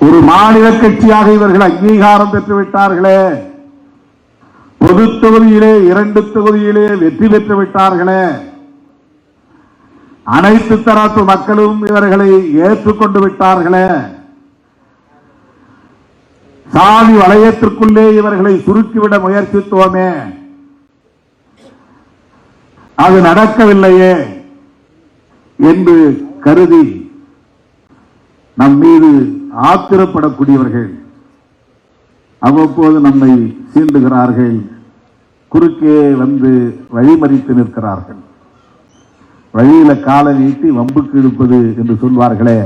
ஒரு மாநில கட்சியாக இவர்கள் அங்கீகாரம் பெற்று விட்டார்களே பொது தொகுதியிலே இரண்டு தொகுதியிலே வெற்றி பெற்று விட்டார்களே அனைத்து தரப்பு மக்களும் இவர்களை ஏற்றுக்கொண்டு விட்டார்களே. சாதி வளையத்திற்குள்ளே இவர்களை சுருக்கிவிட முயற்சித்தோமே. அது நடக்கவில்லையே என்று கருதி நம் மீது ஆத்திரப்படக்கூடியவர்கள் அவ்வப்போது நம்மை சீண்டுகிறார்கள். குறுக்கே வந்து வழிமறித்து நிற்கிறார்கள். வழியில காலை நீட்டி வம்புக்கு இழுப்பது என்று சொல்வார்களே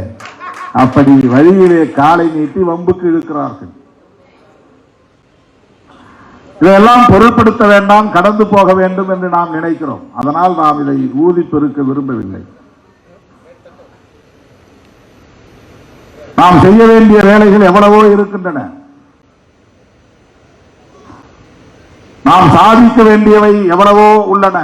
அப்படி வழியிலே காலை நீட்டி வம்புக்கு இழுக்கிறார்கள். இதையெல்லாம் பொருட்படுத்த வேண்டாம் கடந்து போக வேண்டும் என்று நாம் நினைக்கிறோம். அதனால் நாம் இதை ஊதி பெருக்க விரும்பவில்லை. நாம் செய்ய வேண்டிய வேலைகள் எவ்வளவோ இருக்கின்றன. நாம் சாதிக்க வேண்டியவை எவ்வளவோ உள்ளன.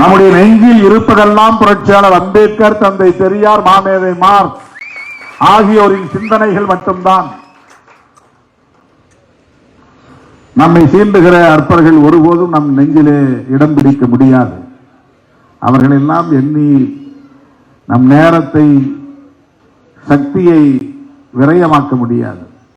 நம்முடைய நெஞ்சில் இருப்பதெல்லாம் புரட்சியாளர் அம்பேத்கர் தந்தை பெரியார் மாமேதை மார் ஆகியோரின் சிந்தனைகள் மட்டும்தான். நம்மை சீண்டுகிற அற்பர்கள் ஒருபோதும் நம் நெஞ்சிலே இடம் பிடிக்க முடியாது. அவர்களெல்லாம் எண்ணி நம் நேரத்தை சக்தியை விரயமாக்க முடியாது.